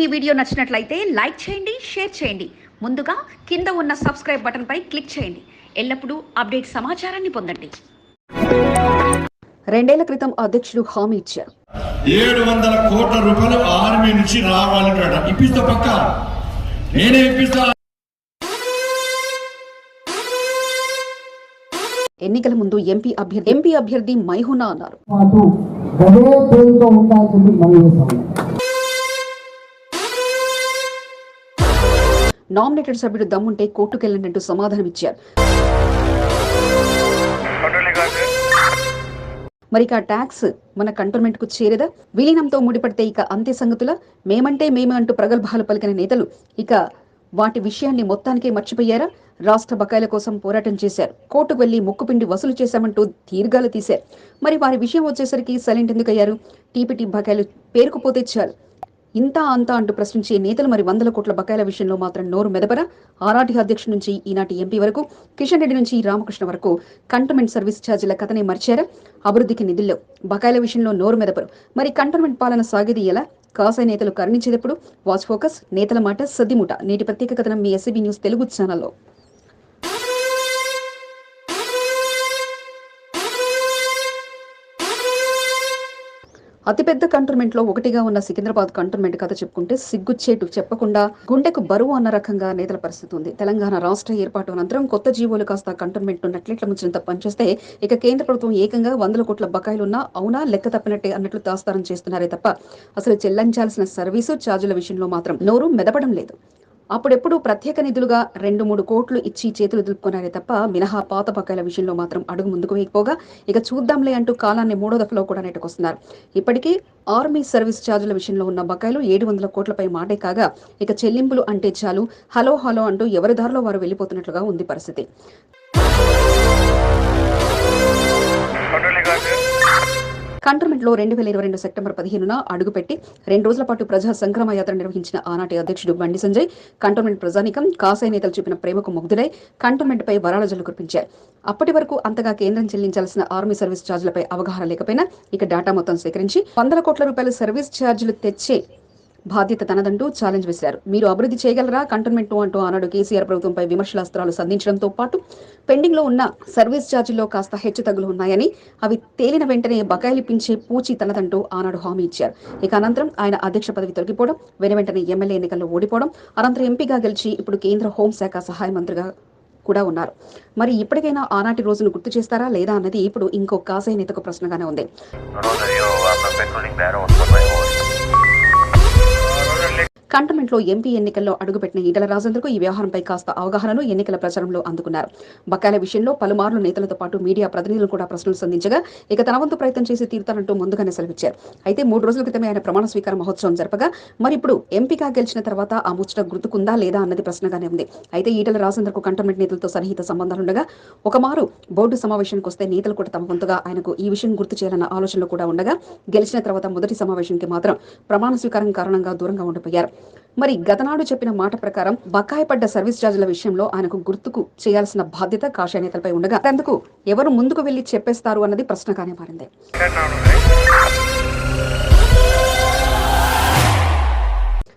ఈ వీడియో నచ్చినట్లయితే లైక్ చేయండి షేర్ చేయండి. ముందుగా కింద ఉన్న సబ్స్క్రైబ్ బటన్పై క్లిక్ చేయండి. ఎల్లప్పుడూ అప్డేట్ సమాచారాన్ని పొందండి. రెండేళ్ళ క్రితం అధ్యక్షుడు హామీ ఇచ్చారు. ఏడు వందల కోట్ల రూపాయలు ఆర్మీ నుంచి రావాలంటాడ ఇప్పిస్తా పక్క. నేనే ఇప్పిస్తా. ఎన్నికల ముందు ఎంపీ అభ్యర్థి ఎంపీ అభ్యర్థి మైహునా అన్నారు. పేరుతో ఉండాల్సింది నామినేటెడ్ సభ్యుడు దమ్ముంటే కోర్టుకెళ్ళంటూ సమాధానం ఇచ్చారు. మరి ఇక ట్యాక్స్ మన కంటోన్మెంట్కు చేరేదా? విలీనంతో ముడిపడితే ఇక అంతే సంగతుల? మేమంటే మేమే అంటూ ప్రగల్భాలు పలికిన నేతలు ఇక వాటి విషయాన్ని మొత్తానికే మర్చిపోయారా? రాష్ట్ర బకాయిల కోసం పోరాటం చేశారు. కోర్టుకు వెళ్ళి ముక్కుపిండి వసూలు చేశామంటూ దీర్ఘాలు తీశారు. మరి వారి విషయం వచ్చేసరికి సైలెంట్ ఎందుకయ్యారు? టీపీటీ బకాయిలు పేరుకుపోతే చాలు. ఇంత అంతా అంటూ ప్రశ్నించే నేతలు మరి వందల కోట్ల బకాయిల విషయంలో మాత్రం నోరు మెదపరా. ఆర్ఆర్టీ అధ్యక్షుడి నుంచి ఈనాటి ఎంపీ వరకు కిషన్ రెడ్డి నుంచి రామకృష్ణ వరకు కంటోన్మెంట్ సర్వీస్ ఛార్జీల కథనే మర్చారా. అభివృద్ధికి నిధుల్లో బకాయిల విషయంలో నోరు మెదపరు. మరి కంటోన్మెంట్ పాలన సాగేది ఎలా? కాసాయి నేతలు కరుణించేటప్పుడు వాచ్ ఫోకస్ నేతల మాట సద్దిముట. నేటి ప్రత్యేక కథనం మీ ఎస్సీబీ న్యూస్ తెలుగు ఛానల్లో. అతిపెద్ద కంటోన్మెంట్లో ఒకటిగా ఉన్న సికింద్రాబాద్ కంటోన్మెంట్ కథ చెప్పుకుంటే సిగ్గుచ్చేటు చెప్పకుండా గుండెకు బరువు అన్న రకంగా నేతల పరిస్థితి ఉంది. తెలంగాణ రాష్ట్ర ఏర్పాటు అనంతరం కొత్త జీవోలు కాస్త కంటోన్మెంట్ నట్లెట్ల ముంచినంత పనిచేస్తే ఇక కేంద్ర ప్రభుత్వం ఏకంగా వందల కోట్ల బకాయిలున్నా అవునా లెక్క తప్పినట్టే అన్నట్లు తాస్తారం చేస్తున్నారే తప్ప అసలు చెల్లించాల్సిన సర్వీసు ఛార్జీల విషయంలో మాత్రం నోరు మెదపడం లేదు. అప్పుడెప్పుడు ప్రత్యేక నిధులుగా రెండు మూడు కోట్లు ఇచ్చి చేతులు దులుపుకున్నారే తప్ప మినహా పాత బకాయిల విషయంలో మాత్రం అడుగు ముందుకు వేయకపోగా ఇక చూద్దాంలే అంటూ కాలాన్ని మూడో దఫలో కూడా నెట్టుకొస్తున్నారు. ఇప్పటికీ ఆర్మీ సర్వీస్ ఛార్జీల విషయంలో ఉన్న బకాయిలు ఏడు వందల కోట్లపై మాటే కాగా ఇక చెల్లింపులు అంటే చాలు హలో హలో అంటూ ఎవరి దారిలో వారు వెళ్ళిపోతున్నట్లుగా ఉంది పరిస్థితి. కంటోన్మెంట్లో రెండు వేల ఇరవై రెండు సెప్టెంబర్ పదిహేనున అడుగుపెట్టి రెండు రోజుల పాటు ప్రజా సంక్రమ యాత్ర నిర్వహించిన ఆనాటి అధ్యక్షుడు బండి సంజయ్ కంటోన్మెంట్ ప్రజానికం కాసాయి నేతలు చూపిన ప్రేమకు ముగ్ధుడై కంటోన్మెంట్ పై వరాల జల్లు కురిపించారు అప్పటి వరకు అంతగా కేంద్రం చెల్లించాల్సిన ఆర్మీ సర్వీస్ ఛార్జీలపై అవగాహన లేకపోయినా ఇక డేటా మొత్తం సేకరించి వందల కోట్ల రూపాయల సర్వీస్ ఛార్జీలు తెచ్చే బాధ్యత తనదంటూ ఛాలెంజ్ విసిరారు మీరు అభివృద్ధి చేయగలరా? కంటోన్మెంట్ అంటూ ఆనాడు కేసీఆర్ ప్రభుత్వంపై విమర్శలాస్త్రాలు సంధించడంతో పాటు పెండింగ్లో ఉన్న సర్వీస్ ఛార్జీల్లో కాస్త హెచ్చు తగ్గులు ఉన్నాయని అవి తేలిన వెంటనే బకాయిలుపించే పూచి తనదంటూ ఆనాడు హామీ ఇచ్చారు. ఇక అనంతరం ఆయన అధ్యక్ష పదవి తొలగిపోవడం వెన వెంటనే ఎమ్మెల్యే ఎన్నికల్లో ఓడిపోవడం అనంతరం ఎంపీగా గెలిచి ఇప్పుడు కేంద్ర హోంశాఖ సహాయ మంత్రిగా కూడా ఉన్నారు. మరి ఇప్పటికైనా ఆనాటి రోజును గుర్తు చేస్తారా లేదా అన్నది ఇప్పుడు ఇంకో కాసే నేతకు ప్రశ్నగానే ఉంది. కంటమెంట్లో ఎంపీ ఎన్నికల్లో అడుగుపెట్టిన ఈటల రాజేంద్రకు ఈ వ్యవహారంపై కాస్త అవగాహనను ఎన్నికల ప్రచారంలో అందుకున్నారు. బకాయిల విషయంలో పలుమార్లు నేతలతో పాటు మీడియా ప్రతినిధులు కూడా ప్రశ్నలు సంధించగా ఇక తన వంతు ప్రయత్నం చేసి తీరుతానంటూ ముందుగానే సెలవిచ్చారు. అయితే మూడు రోజుల క్రితమే ఆయన ప్రమాణ స్వీకార మహోత్సవం జరపగా మరి ఇప్పుడు ఎంపీగా గెలిచిన తర్వాత ఆ ముచ్చట గుర్తుకుందా లేదా అన్నది ప్రశ్నగానే ఉంది. అయితే ఈటల రాజేంద్రకు కంటోన్మెంట్ నేతలతో సన్నిహిత సంబంధాలుండగా ఒక మారు బోర్డు సమావేశానికి వస్తే నేతలు కూడా తమ వంతుగా ఆయనకు ఈ విషయం గుర్తు చేయాలన్న ఆలోచనలు కూడా ఉండగా గెలిచిన తర్వాత మొదటి సమావేశానికి మాత్రం ప్రమాణ స్వీకారం కారణంగా దూరంగా ఉండిపోయారు. మరి గతనాడు చెప్పిన మాట ప్రకారం బకాయి పడ్డ సర్వీస్ ఛార్జీల విషయంలో ఆయనకు గుర్తుకు చేయాల్సిన బాధ్యత కాషాయ నేతలపై ఉండగా అందుకు ఎవరు ముందుకు వెళ్ళి చెప్పేస్తారు అన్నది ప్రశ్నగానే మారింది.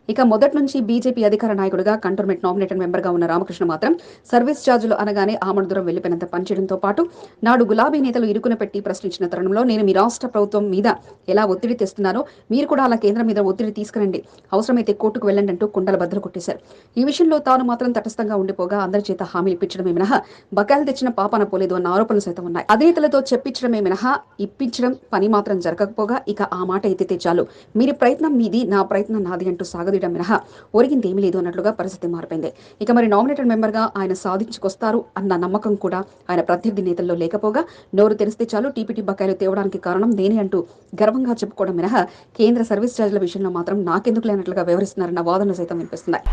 ఇక మొదటి నుంచి బీజేపీ అధికార నాయకుడిగా కంటోన్మెంట్ నామినేటెడ్ మెంబర్గా ఉన్న రామకృష్ణ మాత్రం సర్వీస్ ఛార్జీలు అనగానే ఆమడ దూరం వెళ్ళిపోయినంత పనిచేయడంతో పాటు నాడు గులాబీ నేతలు ఇరుకున పెట్టి ప్రశ్నించిన తరుణంలో నేను మీ రాష్ట్ర ప్రభుత్వం మీద ఎలా ఒత్తిడి తెస్తున్నారో మీరు కూడా అలా కేంద్రం మీద ఒత్తిడి తీసుకురండి. అవసరమైతే కోర్టుకు వెళ్ళండి అంటూ కుండల బద్దలు కొట్టేశారు. ఈ విషయంలో తాను మాత్రం తటస్థంగా ఉండిపోగా అందరి చేత హామీలు ఇప్పించడమే మినహా బకాయిలు తెచ్చిన పాపన పోలేదు అన్న ఆరోపణలు సైతం ఉన్నాయి. అధినేతలతో చెప్పించడమే మినహా ఇప్పించడం పని మాత్రం జరగకపోగా ఇక ఆ మాట ఎత్తితే చాలు. మీరు ప్రయత్నం మీది నా ప్రయత్నం నాది అంటూ సాగదీయడం మినహా ఒరిగింది ఏమీ లేదు అన్నట్లుగా పరిస్థితి మారిపోయింది. ఇక మరి నామినేటెడ్ మెంబర్గా ఆయన సాధించుకొస్తారు అన్న నమ్మకం కూడా ఆయన ప్రత్యర్థి నేతల్లో లేకపోగా నోరు తెరిస్తే చాలు టీపీటీ బకాయిలు తేవడానికి కారణం నేనే అంటూ గర్వంగా చెప్పుకోవడం మినహా కేంద్ర సర్వీస్ ఛార్జీల విషయంలో మాత్రం నాకెందుకు లేనట్లుగా వ్యవహరిస్తున్నారన్న వాదనలు సైతం వినిపిస్తున్నాయి.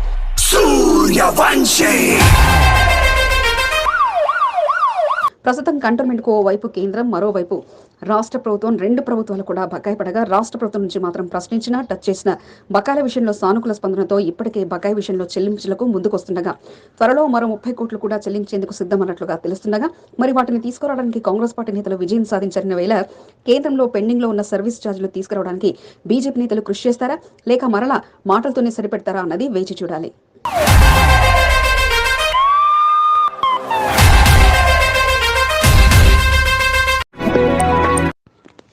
ప్రస్తుతం కంటోన్మెంట్కు ఓవైపు కేంద్రం మరోవైపు రాష్ట్ర ప్రభుత్వం రెండు ప్రభుత్వాలు కూడా బకాయి పడగా రాష్ట్ర ప్రభుత్వం నుంచి మాత్రం ప్రశ్నించిన టచ్ చేసిన బకాయిల విషయంలో సానుకూల స్పందనతో ఇప్పటికే బకాయి విషయంలో చెల్లింపులకు ముందుకొస్తుండగా త్వరలో మరో ముప్పై కోట్లు కూడా చెల్లించేందుకు సిద్ధమన్నట్లుగా తెలుస్తుండగా మరి వాటిని తీసుకురావడానికి కాంగ్రెస్ పార్టీ నేతలు విజయం సాధించిన వేళ కేంద్రంలో పెండింగ్లో ఉన్న సర్వీస్ ఛార్జీలు తీసుకురావడానికి బీజేపీ నేతలు కృషి చేస్తారా? లేక మరలా మాటలతోనే సరిపెడతారా అన్నది వేచి చూడాలి.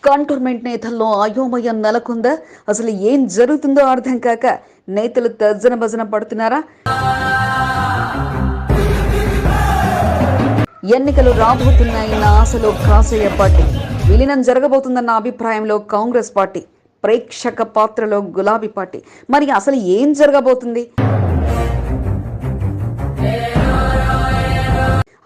కంటోన్మెంట్ నేతల్లో అయోమయం నెలకొందా? అసలు ఏం జరుగుతుందో అర్థం కాక నేతలు తర్జన భజన పడుతున్నారా? ఎన్నికలు రాబోతున్నాయన్న ఆశలో కాసయ్య పార్టీ. విలీనం జరగబోతుందన్న అభిప్రాయంలో కాంగ్రెస్ పార్టీ ప్రేక్షక పాత్రలో గులాబీ పార్టీ. మరి అసలు ఏం జరగబోతుంది?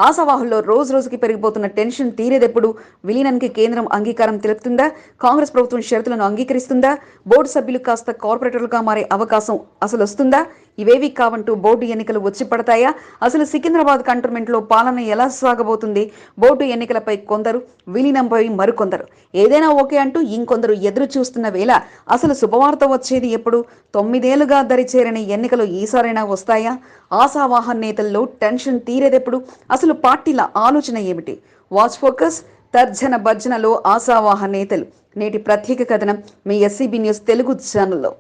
ఆశావాహుల్లో రోజు రోజుకి పెరిగిపోతున్న టెన్షన్ తీరేదెప్పుడు? విలీనానికి కేంద్రం అంగీకారం తెలుపుతుందా? కాంగ్రెస్ ప్రభుత్వం షరతులను అంగీకరిస్తుందా? బోర్డు సభ్యులు కాస్త కార్పొరేటర్లుగా మారే అవకాశం అసలు వస్తుందా ఇవేవి కావంటూ బోర్డు ఎన్నికలు వచ్చి పడతాయా? అసలు సికింద్రాబాద్ కంటోన్మెంట్లో పాలన ఎలా సాగబోతుంది? బోర్డు ఎన్నికలపై కొందరు విలీనంపై మరికొందరు. ఏదైనా ఓకే అంటూ ఇంకొందరు ఎదురు చూస్తున్న వేళ అసలు శుభవార్త వచ్చేది ఎప్పుడు? తొమ్మిదేళ్ళుగా దరిచేరిన ఎన్నికలు ఈసారైనా వస్తాయా? ఆశావాహన్ నేతల్లో టెన్షన్ తీరేదెప్పుడు? అసలు పార్టీల ఆలోచన ఏమిటి? వాచ్ ఫోకస్ తర్జన భర్జనలో ఆశావాహ నేతలు. నేటి ప్రత్యేక కథనం మీ ఎస్సీబీ న్యూస్ తెలుగు ఛానల్లో.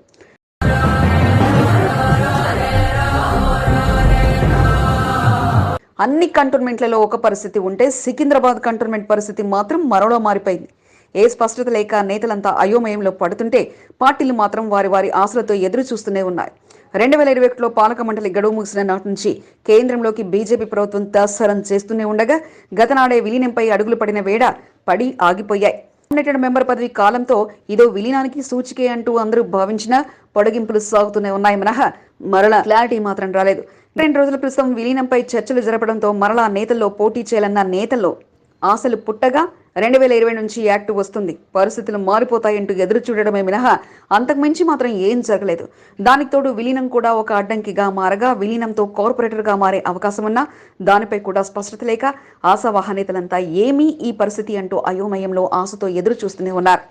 అన్ని కంటోన్మెంట్లలో ఒక పరిస్థితి ఉంటే సికింద్రాబాద్ కంటోన్మెంట్ పరిస్థితి మాత్రం మరోలో మారిపోయింది. ఏ స్పష్టత లేక నేతలంతా అయోమయంలో పడుతుంటే పార్టీలు మాత్రం వారి వారి ఆశలతో ఎదురు చూస్తూనే ఉన్నాయి. రెండు వేల ఇరవై ఒకటిలో పాలక మండలి గడువు ముగిసిన నాటి నుంచి కేంద్రంలోకి బీజేపీ ప్రభుత్వం దాసరం చేస్తూనే ఉండగా గతనాడే విలీనంపై అడుగులు పడిన వేడ పడి ఆగిపోయాయి. నామినేటెడ్ మెంబర్ పదవి కాలంతో ఇదో విలీనానికి సూచికే అంటూ అందరూ భావించిన పొడిగింపులు సాగుతూనే ఉన్నాయి. మినహా మరల క్లారిటీ మాత్రం రాలేదు. రెండు రోజుల క్రితం విలీనంపై చర్చలు జరపడంతో మరలా నేతల్లో పోటీ చేయాలన్న నేతల్లో ఆశలు పుట్టగా రెండు వేల ఇరవై నుంచి యాక్ట్ వస్తుంది. పరిస్థితులు మారిపోతాయంటూ ఎదురు చూడడమే మినహా అంతకుమించి మాత్రం ఏం జరగలేదు. దానికి తోడు విలీనం కూడా ఒక అడ్డంకిగా మారగా విలీనంతో కార్పొరేటర్గా మారే అవకాశం ఉన్నా దానిపై కూడా స్పష్టత లేక ఆశావాహ నేతలంతా ఏమీ ఈ పరిస్థితి అంటూ అయోమయంలో ఆశతో ఎదురు చూస్తూనే ఉన్నారు.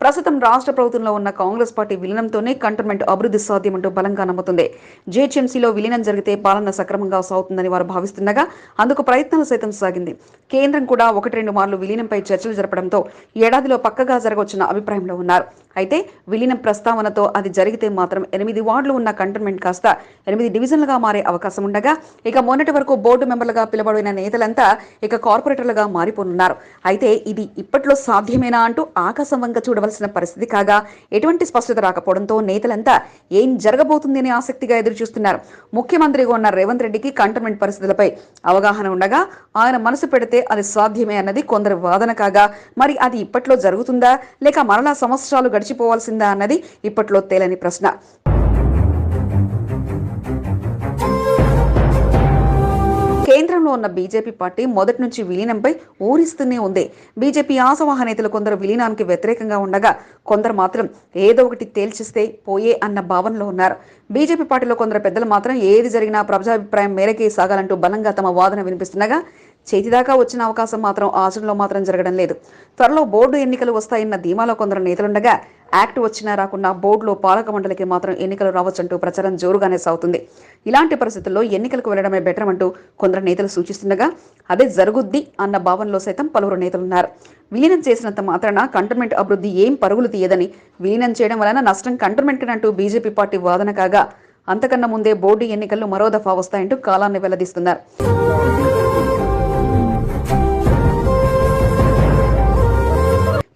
ప్రస్తుతం రాష్ట్ర ప్రభుత్వంలో ఉన్న కాంగ్రెస్ పార్టీ విలీనంతోనే కంటోన్మెంట్ అభివృద్ధి సాధ్యమంటూ బలంగా నమ్ముతుంది. జీహెచ్ఎంసీలో విలీనం జరిగితే పాలన సక్రమంగా సాగుతుందని వారు భావిస్తుండగా అందుకు ప్రయత్నాలు సైతం సాగింది. కేంద్రం కూడా ఒకటి రెండు మార్లు విలీనంపై చర్చలు జరపడంతో ఏడాదిలో పక్కగా జరగవచ్చిన అభిప్రాయంలో ఉన్నారు. అయితే విలీనం ప్రస్తావనతో అది జరిగితే మాత్రం ఎనిమిది వార్డులు ఉన్న కంటోన్మెంట్ కాస్త ఎనిమిది డివిజన్లుగా మారే అవకాశం ఉండగా ఇక మొన్నటి వరకు బోర్డు మెంబర్లుగా పిలువబడిన నేతలంతా ఇక కార్పొరేటర్లుగా మారిపోనున్నారు. అయితే ఇది ఇప్పట్లో సాధ్యమేనా అంటూ ఆకాశం వంక చూడవలసిన పరిస్థితి కాగా ఎటువంటి స్పష్టత రాకపోవడంతో నేతలంతా ఏం జరగబోతుంది అనే ఆసక్తిగా ఎదురు చూస్తున్నారు ముఖ్యమంత్రిగా ఉన్న రేవంత్ రెడ్డికి కంటోన్మెంట్ పరిస్థితులపై అవగాహన ఉండగా ఆయన మనసు పెడితే అది సాధ్యమే అన్నది కొందరు వాదన కాగా మరి అది ఇప్పట్లో జరుగుతుందా? లేక మరలా సంవత్సరాలు గడిచి గడిచిపోవాల్సిందా అన్నది ఇప్పట్లో తేలని ప్రశ్న. కేంద్రంలో ఉన్న బీజేపీ పార్టీ మొదటి నుంచి విలీనంపై ఊరిస్తూనే ఉంది. బీజేపీ ఆశవాహ నేతలు కొందరు విలీనానికి వ్యతిరేకంగా ఉండగా కొందరు మాత్రం ఏదో ఒకటి తేల్చిస్తే పోయే అన్న భావనలో ఉన్నారు. బీజేపీ పార్టీలో కొందరు పెద్దలు మాత్రం ఏది జరిగినా ప్రజాభిప్రాయం మేరకే సాగాలంటూ బలంగా తమ వాదన వినిపిస్తుండగా చేతిదాకా వచ్చిన అవకాశం మాత్రం ఆచరణలో మాత్రం జరగడం లేదు. త్వరలో బోర్డు ఎన్నికలు వస్తాయన్న ధీమాలో కొందరు నేతలుండగా యాక్ట్ వచ్చినా రాకుండా బోర్డులో పాలక మండలికి మాత్రం ఎన్నికలు రావచ్చంటూ ప్రచారం జోరుగానే సాగుతుంది. ఇలాంటి పరిస్థితుల్లో ఎన్నికలకు వెళ్ళడమే బెటర్ అంటూ కొందరు నేతలు సూచిస్తుండగా అదే జరుగుద్ది అన్న భావనలో సైతం పలువురు నేతలున్నారు. విలీనం చేసినంత మాత్రాన కంటోన్మెంట్ అభివృద్ధి ఏం పరుగులు తీయదని విలీనం చేయడం వలన నష్టం కంటోన్మెంట్ అంటూ బీజేపీ పార్టీ వాదన కాగా అంతకన్నా ముందే బోర్డు ఎన్నికలు మరో దఫా వస్తాయంటూ కాలాన్ని వెల్లదీస్తున్నారు.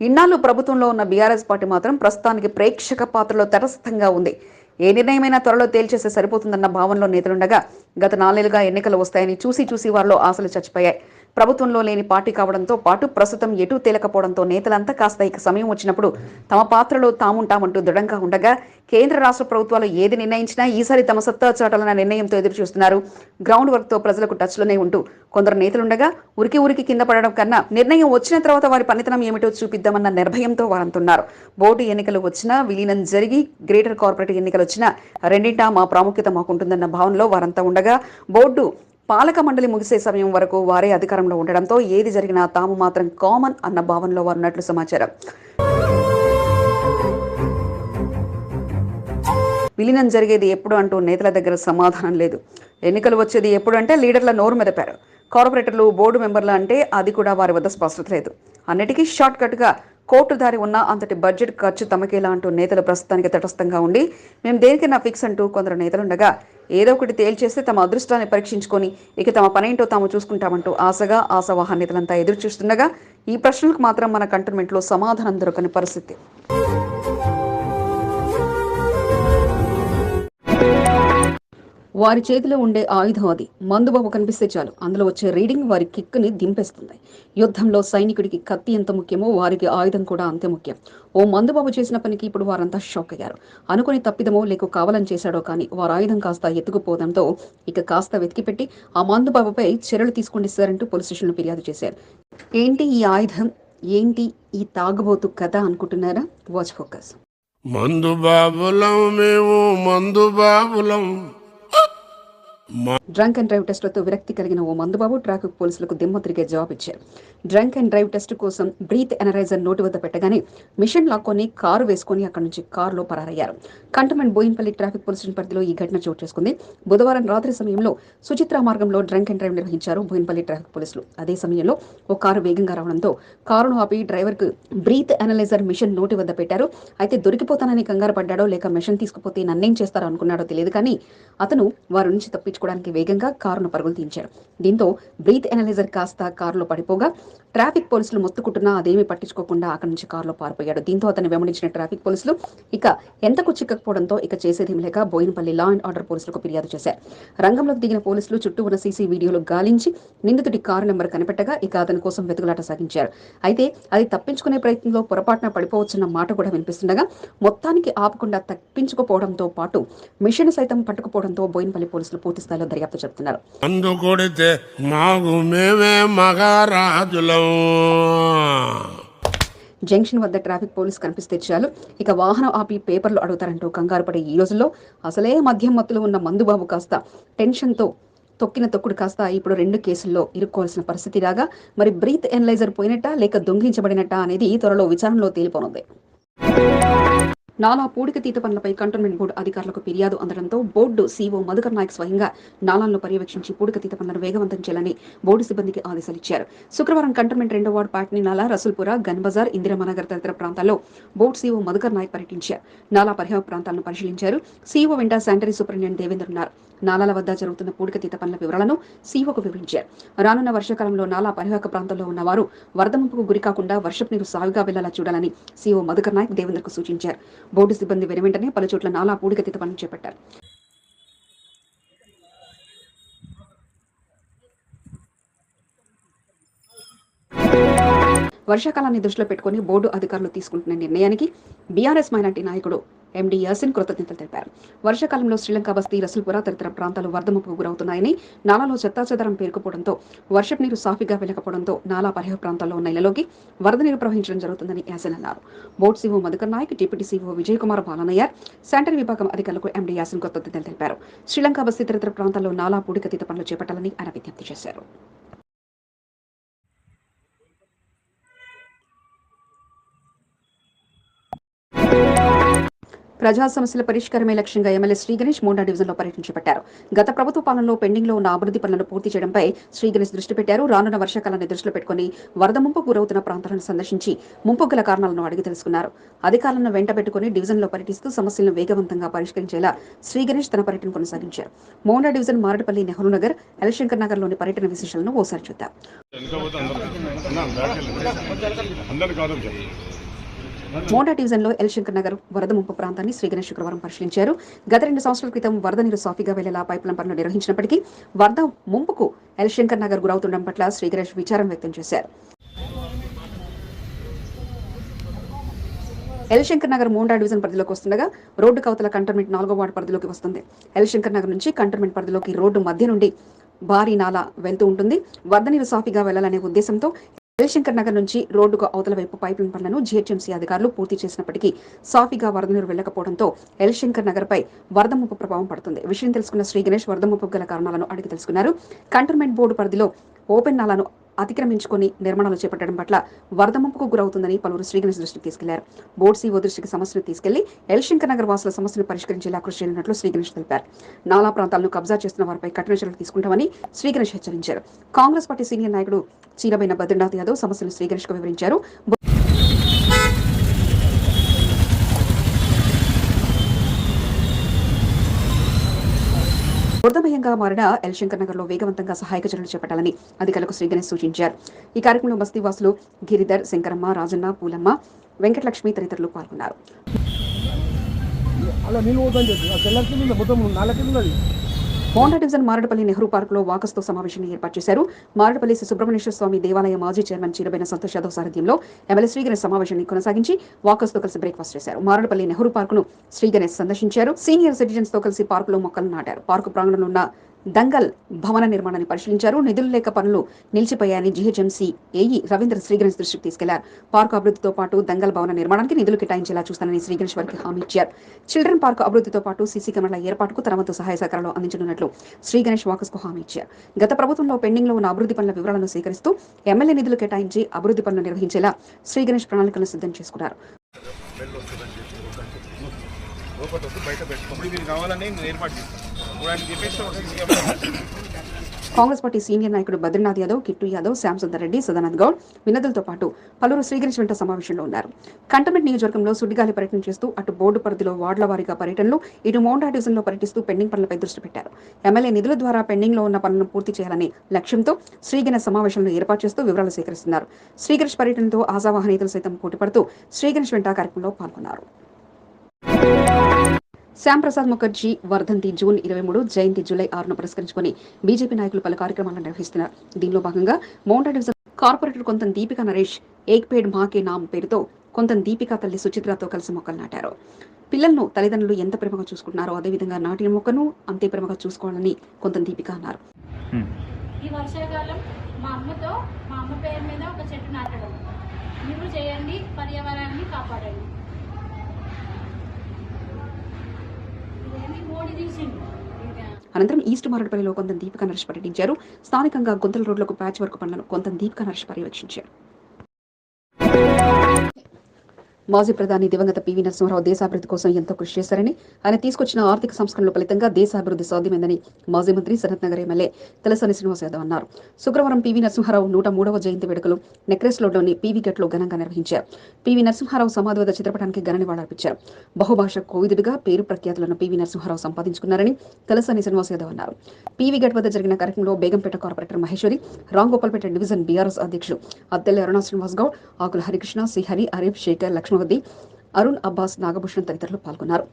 ఇన్నాళ్ళు ప్రభుత్వంలో ఉన్న బీఆర్ఎస్ పార్టీ మాత్రం ప్రస్తుతానికి ప్రేక్షక పాత్రలో తటస్థంగా ఉంది. ఏ నిర్ణయమైనా త్వరలో తేల్చేస్తే సరిపోతుందన్న భావనలో నేతలుండగా గత నాలుగేళ్ళుగా ఎన్నికలు వస్తాయని చూసి చూసి వారిలో ఆశలు చచ్చిపోయాయి. ప్రభుత్వంలో లేని పార్టీ కావడంతో పాటు ప్రస్తుతం ఎటూ తేలకపోవడంతో నేతలంతా కాస్త ఇక సమయం వచ్చినప్పుడు తమ పాత్రలో తాముంటామంటూ దృఢంగా ఉండగా కేంద్ర రాష్ట్ర ప్రభుత్వాలు ఏది నిర్ణయించినా ఈసారి తమ సత్తా చాటాలన్న నిర్ణయంతో ఎదురు చూస్తున్నారు గ్రౌండ్ వర్క్తో ప్రజలకు టచ్లోనే ఉంటూ కొందరు నేతలుండగా ఉరికి ఉరికి కింద పడడం కన్నా నిర్ణయం వచ్చిన తర్వాత వారి పనితనం ఏమిటో చూపిద్దామన్న నిర్భయంతో వారంతున్నారు. బోర్డు ఎన్నికలు వచ్చినా విలీనం జరిగి గ్రేటర్ కార్పొరేట్ ఎన్నికలు వచ్చినా రెండింటా మా ప్రాముఖ్యత మాకుంటుందన్న భావనలో వారంతా ఉండగా బోర్డు పాలక మండలి ముగిసే సమయం వరకు వారే అధికారంలో ఉండడంతో ఏది జరిగినా తాము మాత్రం కామన్ అన్న భావనలో వారు ఉన్నట్లు సమాచారం. విలీనం జరిగేది ఎప్పుడు అంటూ నేతల దగ్గర సమాధానం లేదు. ఎన్నికలు వచ్చేది ఎప్పుడు అంటే లీడర్ల నోరు మెదపారు. కార్పొరేటర్లు బోర్డు మెంబర్లు అంటే అది కూడా వారి వద్ద స్పష్టత లేదు. అన్నిటికీ షార్ట్ కట్గా కోర్టు దారి ఉన్న అంతటి బడ్జెట్ ఖర్చు తమకేలా అంటూ నేతలు ప్రస్తుతానికి తటస్థంగా ఉండి మేము దేనికైనా ఫిక్స్ అంటూ కొందరు నేతలుండగా ఏదో ఒకటి తేల్చేస్తే తమ అదృష్టాన్ని పరీక్షించుకొని ఇక తమ పనేంటో తాము చూసుకుంటామంటూ ఆశగా ఆశావాహ ఎదురు చూస్తుండగా ఈ ప్రశ్నలకు మాత్రం మన కంటోన్మెంట్లో సమాధానం దొరకని పరిస్థితి. వారి చేతిలో ఉండే ఆయుధం అది. మందుబాబు కనిపిస్తే చాలు. అందులో వచ్చే రీడింగ్ వారి కిక్కుని దింపేస్తుంది. యుద్ధంలో సైనికుడికి కత్తి ఎంత ముఖ్యమో వారికి ఆయుధం కూడా అంతే ముఖ్యం. ఓ మందుబాబు చేసిన పనికి ఇప్పుడు వారంతా షాక్ అయ్యారు. అనుకుని తప్పిదమో లేక కావాలని చేశాడో కానీ వారు ఆయుధం కాస్త ఎత్తుకుపోవడంతో ఇక కాస్త వెతికిపెట్టి ఆ మందుబాబుపై చర్యలు తీసుకోండి సార్ పోలీస్ స్టేషన్లో ఫిర్యాదు చేశారు. ఏంటి ఈ ఆయుధం? ఏంటి ఈ తాగుబోతు కథ అనుకుంటున్నారా? Watch focus. మందు బాబులం మేము మందు బాబులం. డ్రంక్ అండ్ డ్రైవ్ టెస్టులతో విరక్తి కలిగిన ఓ మందుబాబు ట్రాఫిక్ పోలీసులకు దిమ్మ తిరిగే జవాబు ఇచ్చారు. డ్రంక్ అండ్ డ్రైవ్ టెస్ట్ కోసం బ్రీత్ ఎనరైజర్ నోటి వద్ద పెట్టగానే మిషన్ లాక్కొని కారు వేసుకొని అక్కడి నుంచి కారులో పరారయ్యారు. Cantonment Bowenpally traffic police station పరిధిలో ఈ ఘటన చోటు చేసుకుంది. బుధవారం రాత్రి సమయంలో సుచిత్ర మార్గంలో డ్రంక్ అండ్ డ్రైవ్ నిర్వహించారు బోయిన్పల్లి ట్రాఫిక్ పోలీసులు. అదే సమయంలో ఓ కారు వేగంగా రావడంతో కారును ఆపి డ్రైవర్కు బ్రీత్ అనలైజర్ మిషన్ నోటి వద్ద పెట్టారు. అయితే దొరికిపోతానని కంగారు పడ్డాడో లేక మిషన్ తీసుకుపోతే నన్నేం చేస్తారో అనుకున్నాడో తెలియదు కానీ అతను వారి నుంచి తప్పించుకోవడానికి వేగంగా కారును పరుగులు తీయించాడు దీంతో బ్రీత్ ఎనలైజర్ కాస్త కారులో పడిపోగా ట్రాఫిక్ పోలీసులు మొత్తుకుంటున్నా అదేమీ పట్టించుకోకుండా అక్కడి నుంచి కారులో పారిపోయాడు. దీంతో అతన్ని వెంబడించిన ట్రాఫిక్ పోలీసులు ఇక ఎంతకు చిక్కకపోవడంతో ఇక చేసేదేం లేక బోయినపల్లి లా అండ్ ఆర్డర్ పోలీసులకు ఫిర్యాదు చేశారు. రంగంలోకి దిగిన పోలీసులు చుట్టూ ఉన్న సీసీ వీడియోలు గాలించి నిందితుడి కారు నెంబర్ కనిపెట్టగా ఇక అతని కోసం వెతుకులాట సాగించారు. అయితే అది తప్పించుకునే ప్రయత్నంలో పొరపాటున పడిపోవచ్చున్న మాట కూడా వినిపిస్తుండగా మొత్తానికి ఆపకుండా తప్పించుకోపోవడంతో పాటు మిషన్ సైతం పట్టుకుపోవడంతో బోయినపల్లి పోలీసులు పూర్తి స్థాయిలో దర్యాప్తు జరుపుతున్నారు. మందు కొడితే మాకు మేమే మగారాజులం జంక్షన్ వద్ద ట్రాఫిక్ పోలీస్ కనిపిస్తే చాలు. ఇక వాహనం ఆపి పేపర్లు అడుగుతారంటూ కంగారు పడే ఈ రోజుల్లో అసలే మద్యం మత్తులో ఉన్న మందుబాబు కాస్త టెన్షన్తో తొక్కిన తొక్కుడు కాస్త ఇప్పుడు రెండు కేసుల్లో ఇరుక్కోవాల్సిన పరిస్థితి రాగా మరి బ్రీత్ ఎనలైజర్ పోయినట్ట లేక దొంగిలించబడినట్ట అనేది త్వరలో విచారణలో తేలిపోనుంది. నాలా పూడిక తీత పనులపై కంటోన్మెంట్ బోర్డు అధికారులకు ఫిర్యాదు అందడంతో బోర్డు సీఓ మధుకర్ నాయక్ స్వయంగా నాలాలను పర్యవేక్షించి పూడిక తీత పనులను వేగవంతం చేయాలని బోర్డు సిబ్బందికి ఆదేశాలు ఇచ్చారు శుక్రవారం కంటోన్మెంట్ రెండో వార్డు పాట్ని నాలా రసూల్పుర గన్ బజార్ ఇందిరామనగర్ తదితర ప్రాంతాల్లో బోర్డు సీఓ మధుకర్ నాయక్ పర్యటించారు. నాలా పరిహార ప్రాంతాలను పరిశీలించారు. సీఓ వెంట శానిటరీ సూపరింటెండెంట్ దేవేంద్ర ఉన్నారు నాలాల వద్ద జరుగుతున్న పూడిక తీత పనుల వివరాలను సీఓకు వివరించారు. రానున్న వర్షాకాలంలో నాలా పరివాహక ప్రాంతంలో ఉన్న వారు వరద ముంపుకు గురికాకుండా వర్షపు నీరు సాగుగా వెళ్ళేలా చూడాలని సీఓ మధుకర్ నాయక్ దేవేంద్రకు సూచించారు. బోర్డు సిబ్బంది వెనువెంటనే పలు చోట్ల నాలా పూడిక తీత పనులు చేపట్టారు. వర్షాకాలాన్ని దృష్టిలో పెట్టుకుని బోర్డు అధికారులు తీసుకుంటున్న నిర్ణయానికి బీఆర్ఎస్ మైనార్టీ నాయకుడు ఎండి యాసిన్ కృతజ్ఞతలు తెలిపారు. వర్షాకాలంలో శ్రీలంక బస్తీ రసుల్పుర తదితర ప్రాంతాలు వరద గురవుతున్నాయని నాలాలో చెత్తాచెదరం పేరుకుపోవడంతో వర్షపు నీరు సాఫీగా వెళ్ళకపోవడంతో నాలా పరిహ ప్రాంతాల్లో ఉన్న ఇళ్ళలోకి వరద నీరు ప్రవహించడం జరుగుతుందని యాసిన్ అన్నారు. Board C O Madhukar Naik deputy C O Vijay Kumar sanitary విభాగం అధికారులకు ఎండి యాసిన్ కృతజ్ఞతలు తెలిపారు. శ్రీలంక బస్తీ తదితర ప్రాంతాల్లో నాలా పూడికతీత పనులు చేపట్టాలని ఆయన విజ్ఞప్తి చేశారు. ప్రజా సమస్యల పరిష్కారమే లక్ష్యంగా ఎమ్మెల్యే శ్రీ గణేష్ మోండా డివిజన్లో పర్యటన చేపట్టారు గత ప్రభుత్వ పాలనలో పెండింగ్లో ఉన్న అభివృద్ధి పనులను పూర్తి చేయడంపై శ్రీ గణేష్ దృష్టి పెట్టారు రానున్న వర్షాకాలాన్ని దృష్టిలో పెట్టుకుని వరద ముంపు గురవుతున్న ప్రాంతాలను సందర్శించి ముంపు గల కారణాలను అడిగి తెలుసుకున్నారు అధికారులను వెంటబెట్టుకుని డివిజన్లో పర్యటిస్తూ సమస్యలను వేగవంతంగా పరిష్కరించేలా శ్రీ గణేష్ తన పర్యటన కొనసాగించారు మోండా డివిజన్ మారడపల్లి నెహ్రూ నగర్ ఎలశంకర్ నగర్లోని పర్యటన విశేషాలను ఓసారి చూద్దాం మోండా డివిజన్లో ఎల్ శంకర్ నగర్ వరద ముంపు ప్రాంతాన్ని శ్రీ గణేష్ శుక్రవారం పరిశీలించారు. గత రెండు సంవత్సరాల క్రితం వరద నీరు సాఫీగా వెళ్ళేలా పైపులైన్ పనులు నిర్వహించినప్పటికీ వరద ముంపుకు ఎల్ శంకర్ నగర్ గురవుతుండడం పట్ల శ్రీ గణేష్ విచారం వ్యక్తం చేశారు. ఎల్ శంకర్ నగర్ మోండా డివిజన్ పరిధిలోకి వస్తుండగా రోడ్డు కవతల కంటోన్మెంట్ నాలుగో వార్డు పరిధిలోకి వస్తుంది. ఎల్ శంకర్ నగర్ నుంచి కంటోన్మెంట్ పరిధిలోకి రోడ్డు మధ్య నుండి భారీ నాలా వెళ్తూ ఉంటుంది. వరద నీరు సాఫీగా వెళ్ళాలనే ఉద్దేశంతో శివశంకర్ నగర్ నుంచి రోడ్డుకు అవతల వైపు పైపింగ్ పనులను జీహెచ్ఎంసీ అధికారులు పూర్తి చేసినప్పటికీ సాఫీగా వరద నీరు వెళ్ళకపోవడంతో ఎల్శంకర్ నగర్ పై వరద ముప్పు ప్రభావం పడుతుంది. విషయం తెలుసుకున్న శ్రీ గణేష్ వరద ముప్పు గల కారణాలను అడిగి తెలుసుకున్నారు. కంటోన్మెంట్ బోర్డు పరిధిలో ఓపెన్ నాలను అతిక్రమించుకొని నిర్మాణాలు చేపట్టడం పట్ల వరద ముంపుకు గురవుతుందని పలువురు శ్రీగణేష్ దృష్టికి తీసుకెళ్ళారు. బోర్డు సీఓ దృష్టికి సమస్యను తీసుకెళ్ళి ఎల్శంకర్ నగర్ వాసుల సమస్యను పరిష్కరించేలా కృషి చేయనున్నట్లు శ్రీగణేష్ తెలిపారు. నాలా ప్రాంతాలను కబ్జా చేస్తున్న వారిపై కఠిన చర్యలు తీసుకుంటామని శ్రీగణేష్ హెచ్చరించారు. కాంగ్రెస్ పార్టీ సీనియర్ నాయకుడు చీరబైన బద్రీనాథ్ యాదవ్ సమస్యను శ్రీగణేష్కు వివరించారు. వృద్ధమయంగా మారిన ఎల్శంకర్ నగర్లో వేగవంతంగా సహాయక చర్యలు చేపట్టాలని అధికారులకు శ్రీ గణేష్ సూచించారు. ఈ కార్యక్రమంలో బస్తీవాసులు గిరిధర్ శంకరమ్మ రాజన్న పూలమ్మ వెంకటలక్ష్మి తదితరులు పాల్గొన్నారు. అలా నీళ్ళు పోతుందని చెప్పి. ఆ తెల్ల మొత్తం నాలుగు కింద డివిజన్ మారడపల్లి నెహ్రూ పార్క్లో వాకస్తో సమావేశాన్ని ఏర్పాటు చేశారు. మారడపల్లి శ్రీ సుబ్రహ్మణ్యేశ్వర స్వామి దేవాలయ మాజీ చైర్మన్ చీరబైన సంతోష్ యాదవ్ సారథ్యంలో ఎమ్మెల్యే శ్రీగణేష్ సమావేశాన్ని కొనసాగించి వాకస్తో కలిసి బ్రేక్ఫాస్ట్ చేశారు. మారడపల్లి నెహ్రూ పార్క్ను శ్రీగణేష్ సందర్శించారు. సీనియర్ సిటిజన్స్తో కలిసి పార్కులో మొక్కలు నాటారు. పార్కు ప్రాంగణంలో ఉన్న దంగల్ భవన నిర్మాణాన్ని పరిశీలించారు. నిధులు లేక పనులు నిలిచిపోయాయని జీహెచ్ఎంసీ ఏఈ రవీంద్ర శ్రీగణేష్ దృష్టికి తీసుకెళ్ళారు. పార్కు అభివృద్ధితో పాటు దంగల్ భవన నిర్మాణానికి నిధులు కేటాయించేలా చూస్తానని శ్రీగణేష్ వారికి హామీ ఇచ్చారు. చిల్డ్రన్ పార్క్ అభివృద్ధితో పాటు సీసీ కెమెరాల ఏర్పాటుకు తన వంతు సహాయ సహకారాలు అందించనున్నట్లు శ్రీగణేష్ వాకస్కు వాకస్కు హామీ ఇచ్చారు. గత ప్రభుత్వంలో పెండింగ్లో ఉన్న అభివృద్ధి పనుల వివరాలను సేకరిస్తూ ఎమ్మెల్యే నిధులు కేటాయించి అభివృద్ధి పనులు నిర్వహించేలా శ్రీగణేష్ ప్రణాళికలను సిద్ధం చేసుకున్నారు. బయట పెట్టుకోండి మీరు కావాలని నేను ఏర్పాటు చేస్తాను. కాంగ్రెస్ పార్టీ సీనియర్ నాయకుడు బద్రీనాథ్ యాదవ్ కిట్టు యాదవ్ శ్యామ్ సుందర్ రెడ్డి సదానంద్ గౌడ్ వినదులతో పాటు పలువురు శ్రీగణేష్ వెంట సమావేశంలో ఉన్నారు. కంటోన్మెంట్ నియోజకవర్గంలో సుడిగాలి పర్యటన చేస్తూ అటు బోర్డు పరిధిలో వార్డుల వారీగా పర్యటనలు ఇటు మౌండా డివిజన్లో పర్యటిస్తూ పెండింగ్ పనులపై దృష్టి పెట్టారు. ఎమ్మెల్యే నిధుల ద్వారా పెండింగ్లో ఉన్న పనులను పూర్తి చేయాలనే లక్ష్యంతో శ్రీగణేష్ సమావేశంలో ఏర్పాటు చేస్తూ వివరాలు సేకరిస్తున్నారు. శ్రీగణేష్ పర్యటనతో ఆశావాహనేతలు సైతం పోటీపడుతూ శ్రీగణేష్ వెంట కార్యక్రమంలో పాల్గొన్నారు. శ్యామ్ ప్రసాద్ ముఖర్జీ వర్ధంతి జూన్ ఇరవై మూడు జయంతి జూలై ఆరును పురస్కరించుకొని బీజేపీ నాయకులు పలు కార్యక్రమాలను నిర్వహిస్తున్నారు. దీనిలో భాగంగా మౌంటా డివిజన్ కార్పొరేటర్ కొంత దీపికా నరేష్ ఏక్ పేడ్ మాకే నామ్ పేరుతో కొంత దీపికా తల్లి సుచిత్రతో కలిసి మొక్కలు నాటారు. పిల్లలను తల్లిదండ్రులు ఎంత ప్రేమగా చూసుకుంటున్నారో అదేవిధంగా నాటిన మొక్కను అంతే ప్రేమగా చూసుకోవాలని కొంత దీపిక అన్నారు. ఈ వర్షాకాలం మా అమ్మతో మా అమ్మ పేరు మీద ఒక చెట్టు నాటడం. మీరు చేయండి పర్యావరణాన్ని కాపాడండి ఇదేంటి మోడీ తీసిండు ఇది అనంతరం ఈస్ట్ మారడపల్లిలో కొంత దీపిక నరేష్ పర్యటించారు. స్థానికంగా గుంతల రోడ్లకు ప్యాచ్ వర్క్ పనులను కొంత దీపిక నరేష్ పర్యవేక్షించారు. మాజీ ప్రధాని దివంగత పివి నరసింహారావు దేశాభివృద్ధి కోసం ఎంతో కృషి చేశారని ఆయన తీసుకొచ్చిన ఆర్థిక సంస్కరణల ఫలితంగా దేశాభివృద్ధి సాధ్యమైందని మాజీ మంత్రి సనత్ నగర్ ఎమ్మెల్యే తలసాని శ్రీనివాస్ యాదవ్ అన్నారు. శుక్రవారం పివి నరసింహారావు నూట మూడవ జయంతి వేడుకలు నెక్రెస్ రోడ్లోని పివి గట్లో ఘనంగా నిర్వహించారు. పివి నరసింహారావు సమాధి వద్ద చిత్రపటానికి ఘన నివాళులర్పించారు బహుభాష కోవిదుడిగా పేరు ప్రఖ్యాతులను పివి నరసింహారావు సంపాదించుకున్నారని తలసాని శ్రీనివాస్ యాదవ్ అన్నారు. పివి గట్ వద్ద జరిగిన కార్యక్రమంలో Begumpet corporator Maheshwari Ramgopalpet division BRS అధ్యక్షుడు అద్దెల్లి అరుణ శ్రీనివాస్ గౌడ్ ఆకుల హరికృష్ణ శ్రీహరి అరీఫ్ శేఖర్ లక్ష్మణ అరుణ్ అబ్బాస్ నాగభూషణ్ తదితరులు పాల్గొన్నారు.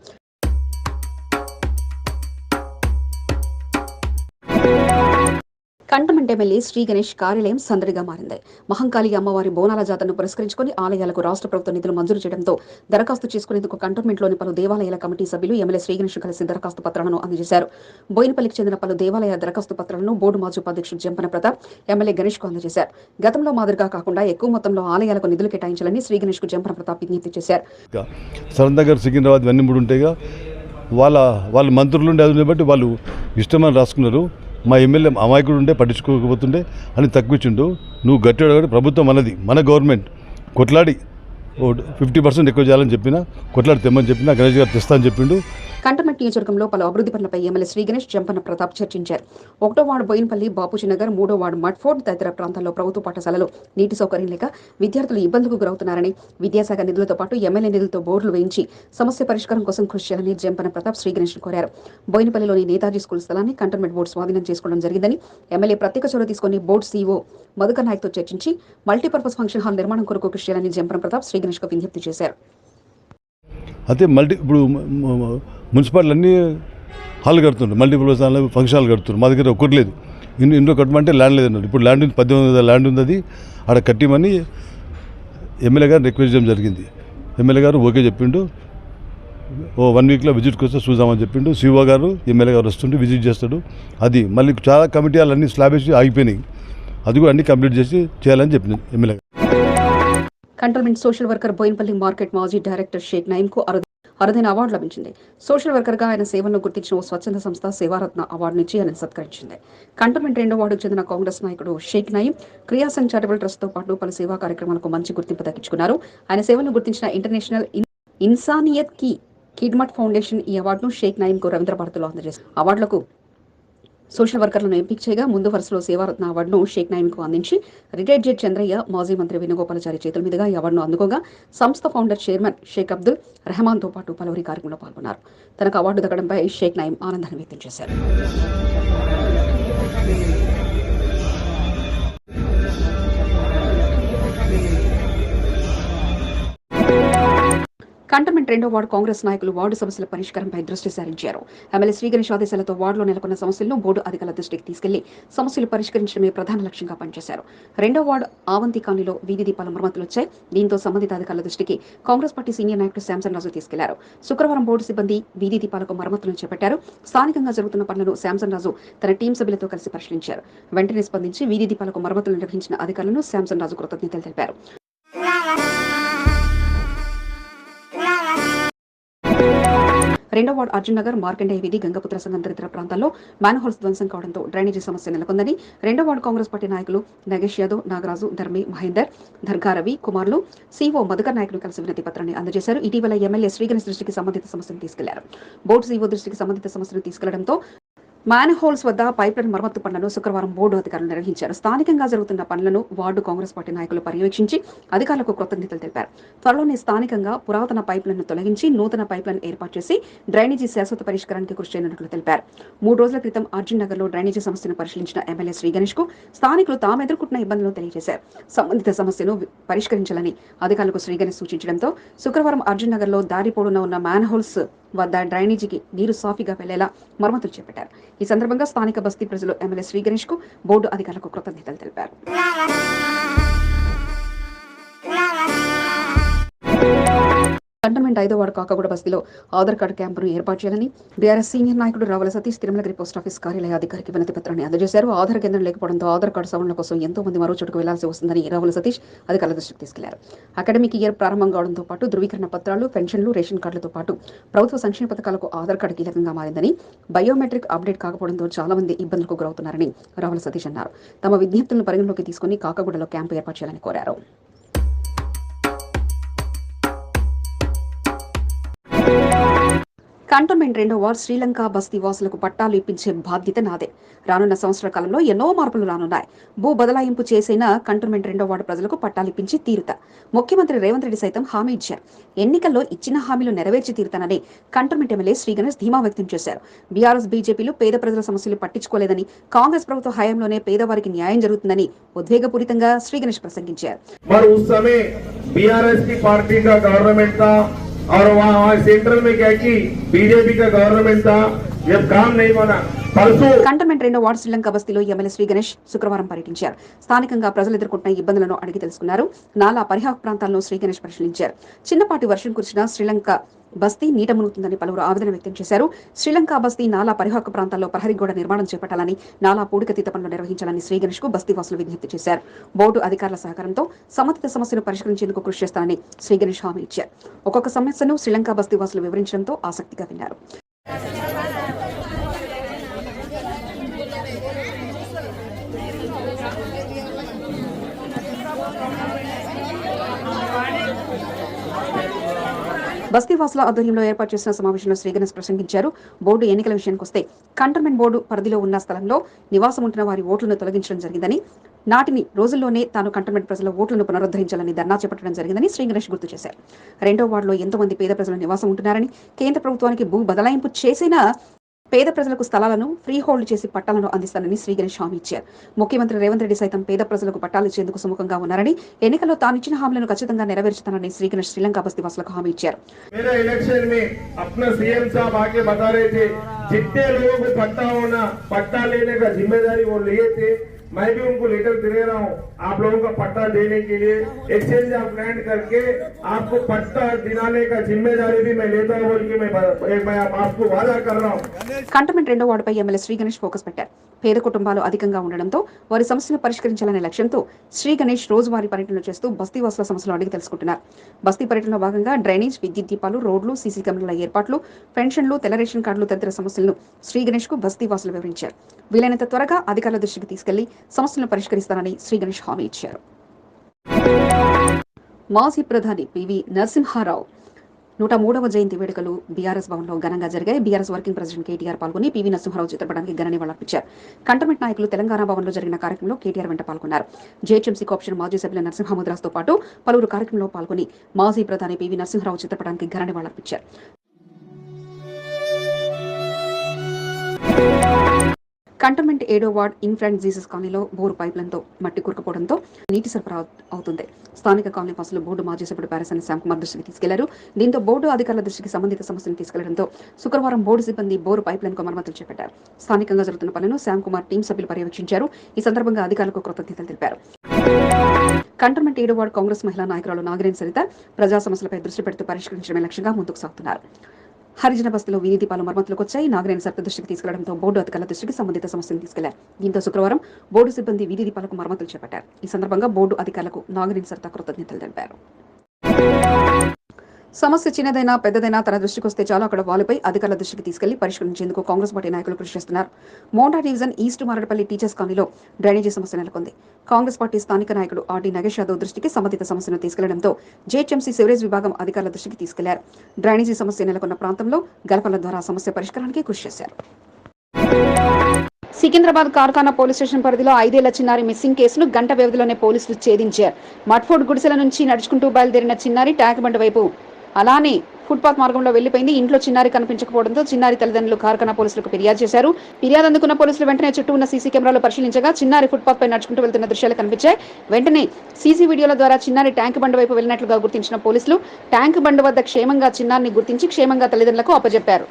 కంటమంట్ ఎమ్మెల్యే శ్రీ గణేష్ కార్యాలయం సందడిగా మారింది. మహంకాళి అమ్మవారి బోనాల జాతరను పురస్కరించుకుని ఆలయాలకు రాష్ట్ర ప్రభుత్వ నిధులు మంజూరు చేయడంతో దరఖాస్తు చేసుకునేందుకు కంటోన్మెంట్లోని పలు దేవాలయాల కమిటీ సభ్యులు ఎమ్మెల్యే శ్రీ గణేష్ కలిసి దరఖాస్తు పత్రాలను అందజేశారు. బోయినపల్లికి చెందిన పలు దేవాలయ దరఖాస్తు పత్రాలను బోర్డు మాజీ ఉపాధ్యక్షుడు జంపన ప్రతాప్ ఎమ్మెల్యే గణేష్కు అందజేశారు. గతంలో మాదిరిగా కాకుండా ఎక్కువ మొత్తంలో ఆలయాలకు నిధులు కేటాయించాలని శ్రీ గణేష్కు జంపన ప్రతాప్ విజ్ఞప్తి చేశారు. సరన్ సికింద్రాబాద్ ఇవన్నీ మూడు ఉంటాయిగా. వాళ్ళ వాళ్ళ మంత్రులు ఉండే బట్టి వాళ్ళు ఇష్టమని రాసుకున్నారు. మా ఎమ్మెల్యే అమాయకుడు ఉండే పట్టించుకోకపోతుండే అని తక్కువిచ్చిండు నువ్వు గట్టాడు కాబట్టి ప్రభుత్వం మనది మన గవర్నమెంట్ కొట్లాడి ఓ ఫిఫ్టీ పర్సెంట్ ఎక్కువ చేయాలని చెప్పిన కొట్లాడి తెమ్మని చెప్పిన గణేష్ గారు తెస్తా అని చెప్పిండు. కంటమెంట్ నియోజకవర్గంలో పలు అభివృద్ధి పనులపై ఎమ్మెల్యే శ్రీ గణేష్ జంపన ప్రతాప్ చర్చించారు. ఒకటో వార్డు బోయినపల్లి బాపూజీ నగర్ మూడో వార్డు మడ్ఫోర్డ్ తదితర ప్రాంతాల్లో ప్రభుత్వ పాఠశాలలో నీటి సౌకర్యం లేక విద్యార్థులు ఇబ్బందులకు గురవుతున్నారని విద్యాశాఖ నిధులతో పాటు ఎమ్మెల్యే నిధులతో బోర్డులు వేయించి సమస్య పరిష్కారం కోసం కృషి చేయాలని జంపన ప్రతాప్ శ్రీ గణేష్ కోరారు. బోయినపల్లిలోని నేతాజీ స్కూల్ స్థలాన్ని కంటోన్మెంట్ బోర్డు స్వాధీనం చేసుకోవడం జరిగిందని ఎమ్మెల్యే ప్రత్యేక చొరవ తీసుకుని బోర్డు సీఓ మధుకర్ నాయక్తో చర్చించి మల్టీపర్పస్ ఫంక్షన్ హాల్ నిర్మాణం కొరకు కృషి చేయాలని జంపన ప్రతాప్ శ్రీ గణేష్ విజ్ఞప్తి చేశారు. అయితే మల్టీ ఇప్పుడు మున్సిపాలిటీ అన్నీ హాల్ కడుతుండ్రు మల్టీపుల్ ఫంక్షన్ హాల్ కడుతున్నారు మా దగ్గర ఒక్కటి లేదు. ఇన్ని ఇంట్లో కట్టమంటే ల్యాండ్ లేదన్నారు. ఇప్పుడు ల్యాండ్ ఉంది పద్దెనిమిది వందల ల్యాండ్ ఉంది అది ఆడ కట్టిమని ఎమ్మెల్యే గారు రిక్వెస్ట్ చేయడం జరిగింది. ఎమ్మెల్యే గారు ఓకే చెప్పిండు. ఓ వన్ వీక్లో విజిట్కి వస్తే చూద్దామని చెప్పిండు. శివ గారు ఎమ్మెల్యే గారు వస్తుంటే విజిట్ చేస్తాడు. అది మళ్ళీ చాలా కమిటీ అన్నీ స్లాబ్ వేసి ఆగిపోయినాయి. అది కూడా అన్ని కంప్లీట్ చేసి చేయాలని చెప్పింది MLA cantonment social worker Boinpally market మాజీ డైరెక్టర్ షేక్ నయీంకు అరుదు. అరుదైన అవార్డు లభించింది. సోషల్ వర్కర్గా ఆయన సేవలను గుర్తించిన ఓ స్వచ్ఛంద సంస్థ సేవారత్న అవార్డు నుంచి ఆయన సత్కరించింది. కంటోన్మెంట్ రెండో వార్డుకు చెందిన కాంగ్రెస్ నాయకుడు షేక్ నయీం క్రియాసంఘ్ చారిటబుల్ ట్రస్ట్తో పాటు పలు సేవా కార్యక్రమాలకు మంచి గుర్తింపు దక్కించుకున్నారు. ఆయన సేవలను గుర్తించిన ఇంటర్నేషనల్ ఇన్సానియత్కి కిడ్మట్ ఫౌండేషన్ ఈ అవార్డును షేక్ నయీంకు రవీంద్ర భారతిలో అందజేసింది అవార్డులకు సోషల్ వర్కర్లను ఎంపిక చేయగా ముందు వరుసలో సేవారత్న అవార్డును షేక్ నాయమ్కు అందించి. రిటైర్డ్ జెడ్ చంద్రయ్య మాజీ మంత్రి వేణుగోపాలచారి చేతుల మీదుగా ఈ అవార్డును అందుకోగా సంస్థ ఫౌండర్ చైర్మన్ షేక్ అబ్దుల్ రెహమాన్తో పాటు పలువురి కార్యక్రమంలో పాల్గొన్నారు. తనకు అవార్డు దక్కడంపై షేక్ నాయిం ఆనందాన్ని వ్యక్తం చేశారు. కంటమెంట్ రెండో వార్డు కాంగ్రెస్ నాయకులు వార్డు సమస్యల పరిష్కారంపై దృష్టి సారించారు. ఎమ్మెల్యే శ్రీగణేష్ ఆదేశాలతో వార్డులో నెలకొన్న సమస్యలను బోర్డు అధికారుల దృష్టికి తీసుకెళ్ళి సమస్యలు పరిష్కరించడమే ప్రధాన లక్ష్యంగా పనిచేశారు. రెండో వార్డు ఆవంతి కాలనీలో వీధి దీపాల మరమ్మతులు వచ్చాయి. దీంతో సంబంధిత అధికారుల దృష్టికి కాంగ్రెస్ పార్టీ సీనియర్ నాయకుడు శాంసన్ రాజు తీసుకెళ్ళారు. శుక్రవారం బోర్డు సిబ్బంది వీధి దీపాలకు మరమ్మతులను చేపట్టారు. స్థానికంగా జరుగుతున్న పనులను శాంసన్ రాజు తన టీం సభ్యులతో కలిసి పరిశీలించారు. వెంటనే స్పందించి వీధి దీపాలకు మరమ్మతులు నిర్వహించిన అధికారులను శాంసన్ రాజు కృతజ్ఞతలు తెలిపారు. రెండో వార్డు అర్జున్ నగర్ మార్కండేయ వీధి గంగపుత్ర సంఘం తదితర ప్రాంతాల్లో మ్యాన్హోల్స్ ధ్వంసం కావడంతో డ్రైనేజీ సమస్య నెలకొందని రెండో వార్డు కాంగ్రెస్ పార్టీ నాయకులు నగేష్ యాదవ్ నాగరాజు ధర్మి మహేందర్ దర్గారవి కుమార్లు సీఓ మధుకర్ నాయకులు కలిసి వినతి పత్రాన్ని అందజేశారు. ఇటీవల ఎమ్మెల్యే శ్రీగణేష్ దృష్టికి సంబంధిత సమస్యను తీసుకెళ్ళారు. బోర్డు సీఓ దృష్టికి సంబంధిత సమస్యను తీసుకెళ్ళడంతో మ్యాన్ హోల్స్ వద్ద పైప్లైన్ మరమ్మతు పనులను శుక్రవారం బోర్డు అధికారులు నిర్వహించారు. స్థానికంగా జరుగుతున్న పనులను వార్డు కాంగ్రెస్ పార్టీ నాయకులు పర్యవేక్షించి అధికారులకు కృతజ్ఞతలు తెలిపారు. త్వరలోనే స్థానికంగా పురాతన పైప్లైన్ తొలగించి నూతన పైప్లైన్ ఏర్పాటు చేసి డ్రైనేజీ శాశ్వత పరిష్కారానికి కృషి చేయనున్నట్లు తెలిపారు. మూడు రోజుల క్రితం అర్జున్ నగర్లో డ్రైనేజీ సమస్యను పరిశీలించిన ఎమ్మెల్యే శ్రీ గణేష్కు స్థానికులు తాము ఎదుర్కొంటున్న ఇబ్బందులను తెలియజేశారు. సంబంధిత సమస్యను పరిష్కరించాలని అధికారులకు శ్రీ గణేష్ సూచించడంతో శుక్రవారం అర్జున్ నగర్లో దారి పొడవున ఉన్న మ్యాన్ హోల్స్ వద్ద డ్రైనేజీకి నీరు సాఫీగా వెళ్ళేలా మరమ్మతులు చేపట్టారు. ఈ సందర్భంగా స్థానిక బస్తీ ప్రజలు ఎమ్మెల్యే శ్రీగణేష్కు బోర్డు అధికారులకు కృతజ్ఞతలు తెలిపారు. కంటోన్మెంట్ ఐదో వార్డు కాకగూడ బస్తీలో ఆధార్ కార్డు క్యాంపును ఏర్పాటు చేయాలని బీఆర్ఎస్ సీనియర్ నాయకుడు రావుల సతీష్ తిరుమలగిరి పోస్ట్ ఆఫీస్ కార్యాలయ అధికారికి వినతి పత్రాన్ని అందజేశారు. ఆధార్ కేంద్రం లేకపోవడంతో ఆధార్ కార్డు సవరణ కోసం ఎంతో మంది మరో చోటుకు వెళ్ళాల్సి వస్తుందని రావుల సతీష్ అధికారుల దృష్టికి తీసుకెళ్ళారు. అకాడమిక్ ఇయర్ ప్రారంభం కావడంతో పాటు ధృవీకరణ పత్రాలు పెన్షన్లు రేషన్ కార్డులతో పాటు ప్రభుత్వ సంక్షేమ పథకాలకు ఆధార్ కార్డు కీలకంగా మారిందని బయోమెట్రిక్ అప్డేట్ కాకపోవడంతో చాలా మంది ఇబ్బందులకు గురవుతున్నారని రావుల సతీష్ అన్నారు. తమ విజ్ఞప్తులను పరిగణలోకి తీసుకుని కాకగూడలో క్యాంపు ఏర్పాటు చేయాలని కోరారు. కంటోన్మెంట్ రెండో వార్డ్ శ్రీలంక బస్తీ వాసులకు పట్టాలు ఇప్పించే బాధ్యత నాదే. రానున్న సంవత్సర కాలంలో ఎన్నో మార్పులు రానున్నాయి. భూ బదలాయింపు చేసిన కంటోన్మెంట్ రెండో వార్డు ప్రజలకు పట్టాలు ఇప్పించి తీరుతా. ముఖ్యమంత్రి రేవంత్ రెడ్డి సైతం హామీ ఇచ్చారు. ఎన్నికల్లో ఇచ్చిన హామీలు నెరవేర్చి తీరుతానని కంటోన్మెంట్ ఎమ్మెల్యే శ్రీ గణేష్ ధీమా వ్యక్తం చేశారు. బీఆర్ఎస్ బీజేపీలు పేద ప్రజల సమస్యలు పట్టించుకోలేదని కాంగ్రెస్ ప్రభుత్వ హయాంలోనే పేదవారికి న్యాయం జరుగుతుందని ఉద్వేగపూరితంగా శ్రీ గణేష్ ప్రసంగించారు पर उस समय बीआरएस की पार्टी का गवर्नमेंट था और वहाँ वहाँ सेंट्रल में क्या की बीजेपी का गवर्नमेंट था जब काम नहीं बना परसों కంటోన్మెంట్ రెండో వార్డు శ్రీలంక బస్తీలో ఎమ్మెల్యే శ్రీ గణేష్ శుక్రవారం పర్యటించారు స్థానికంగా ప్రజలు ఎదుర్కొంటున్న ఇబ్బందులను అడిగి తెలుసుకున్నారు నాలా పరిహార ప్రాంతాలను శ్రీ గణేష్ పరిశీలించారు చిన్నపాటి వర్షం కురిసిన శ్రీలంక బస్తీ నీట మునుగుతుందని పలువురు ఆవేదన వ్యక్తం చేశారు. శ్రీలంక బస్తీ నాలా పరిహాక ప్రాంతాల్లో ప్రహరీ గోడ నిర్మాణం చేపట్టాలని నాలా పూడికతీత పనులు నిర్వహించాలని శ్రీ గణేష్కు బస్తీ వాసులు విజ్ఞప్తి చేశారు. బోర్డు అధికారుల సహకారంతో సంబంధిత సమస్యను పరిష్కరించేందుకు కృషి చేస్తానని శ్రీ గణేష్ హామీ ఇచ్చారు. ఒక్కొక్క సమస్యను శ్రీలంక బస్తీ వాసులు వివరించడంతో ఆసక్తిగా విన్నారు. బస్తీవాసుల ఆధ్వర్యంలో ఏర్పాటు చేసిన సమావేశంలో శ్రీగణేష్ ప్రసంగించారు. బోర్డు ఎన్నికల విషయానికి వస్తే కంటోన్మెంట్ బోర్డు పరిధిలో ఉన్న స్థలంలో నివాసం ఉంటున్న వారి ఓట్లను తొలగించడం జరిగిందని నాటిని రోజుల్లోనే తాను కంటోన్మెంట్ ప్రజల ఓట్లను పునరుద్ధరించాలని ధర్నా చేపట్టడం జరిగిందని శ్రీ గణేష్ గుర్తు చేశారు. రెండో వార్డులో ఎంతో మంది పేద ప్రజలు నివాసం ఉంటున్నారని కేంద్ర ప్రభుత్వానికి భూ బదలాయింపు చేసినా పేద ప్రజలకు స్థలాలను ఫ్రీ హోల్డ్ చేసి పట్టాలను అందిస్తానని శ్రీ గణేష్ హామీ ఇచ్చారు ముఖ్యమంత్రి రేవంత్ రెడ్డి సైతం పేద ప్రజలకు పట్టాలు ఇచ్చేందుకు సుముఖంగా ఉన్నారని ఎన్నికల్లో తానిచ్చిన హామీలను ఖచ్చితంగా నెరవేర్చుతానని శ్రీ గణేష్ శ్రీలంక బస్తీ వాసులకు హామీ ఇచ్చారు मेरे इलेक्शन में अपना सीएम साहब आके बता रहे थे जितने लोगों को पट्टा होना पट्टा लेने का जिम्मेदारी वो लिए थे मैं भी उनको लेटर दे रहा हूँ आप लोगों का पट्टा देने के लिए एक्सचेंज ऑफ लैंड करके आपको पट्टा दिलाने का जिम्मेदारी भी मैं लेता हूँ बोल के मैं ब- मैं आपको वादा कर रहा हूँ కంటోన్మెంట్ రెండో వార్డుపై ఎమ్మెల్యే శ్రీ గణేష్ ఫోకస్ పెట్టారు పేద కుటుంబాలు అధికంగా ఉండడంతో వారి సమస్యను పరిష్కరించాలనే లక్ష్యంతో శ్రీ గణేష్ రోజువారీ పర్యటనలు చేస్తూ బస్తీ వాసుల సమస్యలు అడిగి తెలుసుకుంటున్నారు బస్తీ పర్యటనలో భాగంగా డ్రైనేజ్ విద్యుత్ దీపాలు రోడ్లు సీసీ కెమెరాల ఏర్పాట్లు పెన్షన్లు తెల్ల రేషన్ కార్డులు తదితర సమస్యలను శ్రీ గణేష్ కు బస్తీ వాసులు వివరించారు వీలైనంత త్వరగా అధికారుల దృష్టికి తీసుకెళ్లి సమస్యలను పరిష్కరిస్తానని శ్రీ గణేష్ హామీ ఇచ్చారు. మాజీ ప్రధాని పివి నరసింహారావు నూట మూడవ జయంతి వేడుకలు బీఆర్ఎస్ భవన్లో ఘనంగా జరిగాయి. బీఆర్ఎస్ వర్కింగ్ ప్రెసిడెంట్ కేటీఆర్ పాల్గొని పివి నరసింహారావు చిత్రపటానికి ఘన నివాళులర్పించారు కంటమెంట్ నాయకులు తెలంగాణ భవన్లో జరిగిన కార్యక్రమంలో కేటీఆర్ వెంట పాల్గొన్నారు. జేహెచ్ఎంసీ కాప్షన్ మాజీ సభ్యుల నరసింహముద్రాస్తో పాటు పలువురు కార్యక్రమంలో పాల్గొని మాజీ ప్రధాని పివి నరసింహారావు చిత్రపటానికి ఘన నివాళులర్పించారు కంటోన్మెంట్ ఏడో వార్డ్ ఇన్ఫ్రాంట్ జీసస్ కాలనీలో బోరు పైప్లైన్తో మట్టి కురుకుపోవడంతో నీటి సరఫరా అవుతుంది. స్థానిక కాలనీ వాసులు బోర్డు మాజీ సభ్యుడు పారసాని శాంకుమార్ దృష్టికి తీసుకెళ్ళారు. దీంతో బోర్డు అధికారుల దృష్టికి సంబంధిత సమస్యను తీసుకెళ్ళడంతో శుక్రవారం బోర్డు సిబ్బంది బోరు పైప్లైన్కు మరమ్మతులు చేపట్టారు. స్థానికంగా జరుగుతున్న పనులను శాంకుమార్ టీం సభ్యులు పర్యవేక్షించారు. ఈ సందర్భంగా అధికారులకు కృతజ్ఞతలు తెలిపారు. కంటోన్మెంట్ ఏడో వార్డు కాంగ్రెస్ మహిళా నాయకురాలు నాగిరేన్ సరిత ప్రజా సమస్యలపై దృష్టి పెడుతూ పరిష్కరించడమే లక్ష్యంగా ముందుకు సాగుతున్నారు. హరిజన బస్సులో వీధి దీపాలు మరమ్మతులకు వచ్చాయి. నాగరేణ సర్త దృష్టికి తీసుకెళ్ళడంతో బోర్డు అధికారుల దృష్టికి సంబంధిత సమస్యను తీసుకెళ్ళారు. దీంతో శుక్రవారం బోర్డు సిబ్బంది వీధి దీపాలకు మరమ్మతులు చేపట్టారు. ఈ సందర్భంగా బోర్డు అధికారులకు నాగరేణ సర్త కృతజ్ఞతలు తెలిపారు. సమస్య చిన్నదైనా పెద్దదైనా తన దృష్టికి వస్తే చాలు. అక్కడ వాళ్ళపై అధికారుల దృష్టికి తీసుకెళ్ళి పరిష్కరించేందుకు కాంగ్రెస్ పార్టీ నాయకులు కృషి చేస్తున్నారు. Monda division east Marredpally teachers కాలనీలో డ్రైనేజీ సమస్య నెలకొంది. కాంగ్రెస్ పార్టీ స్థానిక నాయకుడు ఆర్డీ నగేష్ యాదవ్ దృష్టికి సంబంధిత సమస్యను తీసుకెళ్ళడంతో జేహెచ్ఎంసీ సివరేజ్ విభాగం అధికారుల దృష్టికి తీసుకెళ్ళారు. డ్రైనేజీ సమస్య నెలకొన్న ప్రాంతంలో గలపల ద్వారా సమస్య పరిష్కారానికి కృషి చేశారు. సికింద్రాబాద్ కార్ఖానా పోలీస్ స్టేషన్ పరిధిలో ఐదేళ్ళ చిన్నారి మిస్సింగ్ కేసును గంట వ్యవధిలోనే పోలీసులు ఛేదించారు. మట్ఫోర్డ్ గుడిసెల నుంచి నడుచుకుంటూ బయలుదేరిన చిన్నారి ట్యాంక్ బండ్ వైపు అలానే ఫుట్పాత్ మార్గంలో వెళ్ళిపోయింది ఇంట్లో చిన్నారి కనిపించకపోవడంతో చిన్నారి తల్లిదండ్రులు కార్ఖానా పోలీసులకు ఫిర్యాదు చేశారు. ఫిర్యాదు అందుకున్న పోలీసులు వెంటనే చుట్టూ ఉన్న సీసీ కెమెరాలు పరిశీలించగా చిన్నారి ఫుట్పాత్ పై నడుచుకుంటూ వెళ్తున్న దృశ్యాలు కనిపించాయి. వెంటనే సీసీ వీడియోల ద్వారా చిన్నారి ట్యాంక్ బండ్ వైపు వెళ్ళినట్లుగా గుర్తించిన పోలీసులు ట్యాంక్ బండ్ వద్ద క్షేమంగా చిన్నారిని గుర్తించి క్షేమంగా తల్లిదండ్రులకు అప్పజెప్పారు.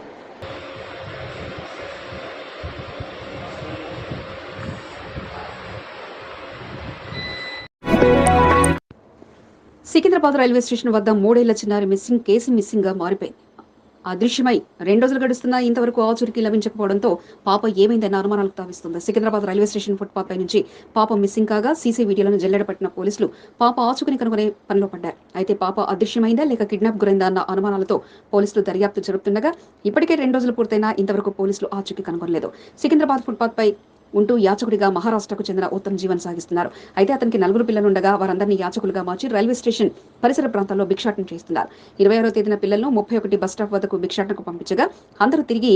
సికింద్రాబాద్ రైల్వే స్టేషన్ వద్ద మూడేళ్ళ చిన్నారి మిస్సింగ్ కేసు మిస్సింగ్గా మారిపోయింది. అదృశ్యమై రెండు రోజులు గడుస్తున్నా ఇంతవరకు ఆచూరికి లభించకపోవడంతో పాప ఏమైందన్న అనుమానాలకు తావిస్తుంది సికింద్రాబాద్ రైల్వే స్టేషన్ ఫుట్పాత్ పై నుంచి పాప మిస్సింగ్ కాగా సీసీ వీడియోలను జల్లెడపట్టిన పోలీసులు పాప ఆచూకని కనుగొనే పనిలో పడ్డారు. అయితే పాప అదృశ్యమైందా లేక కిడ్నాప్ గురైందా అన్న అనుమానాలతో పోలీసులు దర్యాప్తు జరుపుతుండగా ఇప్పటికే రెండు రోజులు పూర్తయినా ఇంతవరకు పోలీసులు ఆచూకీ కనుగొనలేదు. సికింద్రాబాద్ ఫుట్పాత్ పై ఉంటూ యాచకుడిగా మహారాష్ట్రకు చెందిన ఉత్తమ్ జీవన్ సాగిస్తున్నారు. అయితే అతనికి నలుగురు పిల్లలుండగా వారందరినీ యాచకులుగా మార్చి రైల్వే స్టేషన్ పరిసర ప్రాంతాల్లో భిక్షాటన చేస్తున్నారు. ఇరవై ఆరో తేదీన పిల్లలను ముప్పై ఒకటి బస్ స్టాప్ వద్దకు భిక్షాటనకు పంపించగా అందరూ తిరిగి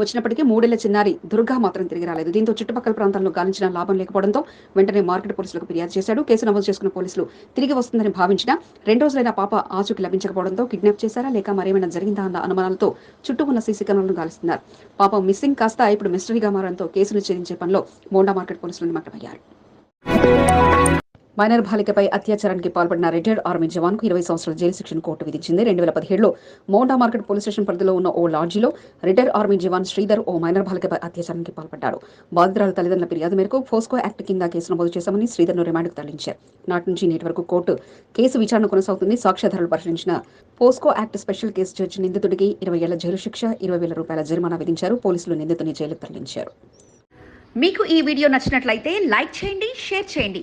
వచ్చినప్పటికీ మూడేళ్ళ చిన్నారి దుర్గా మాత్రం తిరిగి రాలేదు. దీంతో చుట్టుపక్కల ప్రాంతాల్లో గాలించిన లాభం లేకపోవడంతో వెంటనే మార్కెట్ పోలీసులకు ఫిర్యాదు చేశాడు. కేసు నమోదు చేసుకున్న పోలీసులు తిరిగి వస్తుందని భావించిన రెండు రోజులైన పాప ఆచూకి లభించకపోవడంతో కిడ్నాప్ చేశారా లేక మరేమైనా జరిగిందా అన్న అనుమానాలతో చుట్టూ ఉన్న సీసీ కెమెరాలను గాలిస్తున్నారు. పాప మిస్సింగ్ కాస్త ఇప్పుడు మిస్టరీగా మారడంతో కేసును ఛేదించే పనిలో మోండా మార్కెట్ పోలీసులు నిమగ్నమయ్యారు. మైనర్ బాలికపై అత్యాచారానికి పాల్పడిన రిటైర్డ్ ఆర్మీ జవాన్కు ఇరవై సంవత్సరాల జైలు శిక్షను కోర్టు విధించింది. రెండు వేల పదిహేడులో మోండా మార్కెట్ పోలీస్ స్టేషన్ పరిధిలో ఉన్న ఓ లాడ్జిలో రిటైర్డ్ ఆర్మీ జవాన్ శ్రీధర్ ఓ మైనర్ బాలికపై అత్యాచారానికి పాల్పడ్డాడు. బాధితురాల తల్లిదండ్రుల ఫిర్యాదు మేరకు ఫోస్కో యాక్ట్ కింద కేసు నమోదు చేశామని శ్రీధర్ను రిమాండ్కు తరలించారు. నాటి నుంచి నేటి వరకు కోర్టు కేసు విచారణ కొనసాగుతుంది. సాక్ష్యాధారాలు పరిశీలించిన POCSO act special case judge నిందితుడికి ఇరవై ఏళ్ళ జైలు శిక్ష ఇరవై వేల రూపాయల జరిమానా విధించారు. పోలీసులు నిందితుని జైలుకు తరలించారు. మీకు ఈ వీడియో నచ్చినట్లయితే లైక్ చేయండి షేర్ చేయండి.